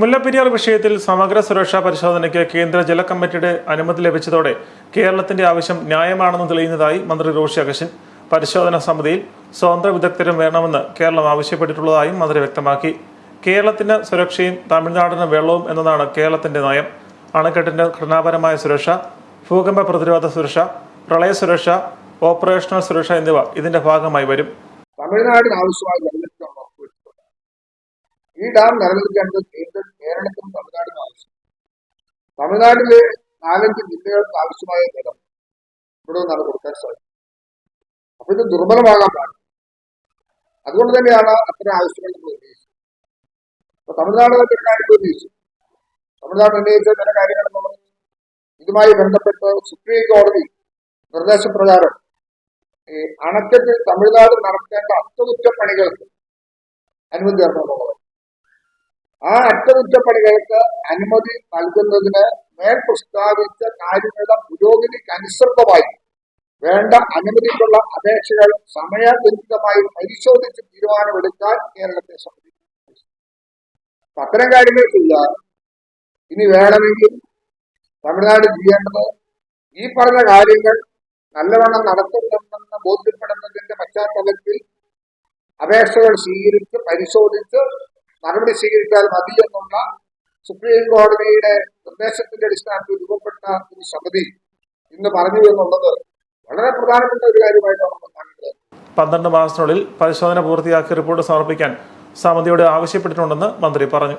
മുല്ലപ്പെരിയാർ വിഷയത്തിൽ സമഗ്ര സുരക്ഷാ പരിശോധനയ്ക്ക് കേന്ദ്ര ജല കമ്മിറ്റിയുടെ അനുമതി ലഭിച്ചതോടെ കേരളത്തിന്റെ ആവശ്യം ന്യായമാണെന്ന് തെളിയുന്നതായി മന്ത്രി റോഷി അഗശൻ പരിശോധനാ സമിതിയിൽ സ്വതന്ത്ര വിദഗ്ധരും വേണമെന്ന് കേരളം ആവശ്യപ്പെട്ടിട്ടുള്ളതായും മന്ത്രി വ്യക്തമാക്കി. കേരളത്തിന് സുരക്ഷയും തമിഴ്നാടിന് വെള്ളവും എന്നതാണ് കേരളത്തിന്റെ നയം. അണക്കെട്ടിന്റെ ഘടനാപരമായ സുരക്ഷ ഭൂകമ്പ പ്രതിരോധ സുരക്ഷ പ്രളയ സുരക്ഷ ഓപ്പറേഷണൽ സുരക്ഷ എന്നിവ ഇതിന്റെ ഭാഗമായി വരും. തമിഴ്നാടിന് ആവശ്യമായ ഈ ഡാം നിലനിൽക്കേണ്ടത് കേന്ദ്രം കേരളത്തിനും തമിഴ്നാടിനും ആവശ്യം തമിഴ്നാട്ടിലെ നാലഞ്ച് ജില്ലകൾക്ക് ആവശ്യമായ ജലം ഇവിടെ നിന്നാണ് കൊടുക്കാൻ സാധിക്കും അപ്പൊ ഇത് ദുർബലമാകാൻ പാടില്ല. അതുകൊണ്ട് തന്നെയാണ് അത്തരം ആവശ്യങ്ങൾ നമ്മൾ ഉന്നയിച്ചത്. അപ്പൊ തമിഴ്നാട് തന്നെ കാര്യങ്ങൾ ഉന്നയിച്ചു. തമിഴ്നാട് ഉന്നയിച്ച ചില കാര്യങ്ങൾ എന്നുള്ളത് ഇതുമായി ബന്ധപ്പെട്ട് സുപ്രീം കോടതി നിർദ്ദേശപ്രകാരം ഈ അണക്കെട്ടിൽ തമിഴ്നാട് നടത്തേണ്ട അറ്റകുറ്റപ്പണികൾക്ക് അനുമതി തരണമെന്നുള്ളത് ആ അറ്റകുറ്റപ്പണികൾക്ക് അനുമതി നൽകുന്നതിന് മേൽ പ്രസ്താവിച്ച കാര്യങ്ങളുടെ പുരോഗതിക്ക് അനുസൃതമായി. വേണ്ട അനുമതിക്കുള്ള അപേക്ഷകൾ സമയബന്ധിതമായി പരിശോധിച്ച് തീരുമാനമെടുക്കാൻ കേരളത്തെ അപ്പൊ അത്തരം കാര്യങ്ങൾ ഇനി വേണമെങ്കിൽ തമിഴ്നാട് ചെയ്യേണ്ടത് ഈ പറഞ്ഞ കാര്യങ്ങൾ നല്ലവണ്ണം നടത്തുന്നുണ്ടെന്ന് ബോധ്യപ്പെടുന്നതിന്റെ പശ്ചാത്തലത്തിൽ അപേക്ഷകൾ സ്വീകരിച്ച് പരിശോധിച്ച് നടപടി സ്വീകരിച്ചാൽ മതി എന്നുള്ള സുപ്രീം കോടതിയുടെ നിർദ്ദേശത്തിന്റെ അടിസ്ഥാനത്തിൽ രൂപപ്പെട്ട ഒരു സമിതി ഇന്ന് പറഞ്ഞു എന്നുള്ളത് വളരെ പ്രധാനപ്പെട്ട ഒരു കാര്യമായിട്ടാണ് നമ്മൾ കാണുന്നത്. പന്ത്രണ്ട് മാസത്തിനുള്ളിൽ പരിശോധന പൂർത്തിയാക്കി റിപ്പോർട്ട് സമർപ്പിക്കാൻ സമിതിയോട് ആവശ്യപ്പെട്ടിട്ടുണ്ടെന്ന് മന്ത്രി പറഞ്ഞു.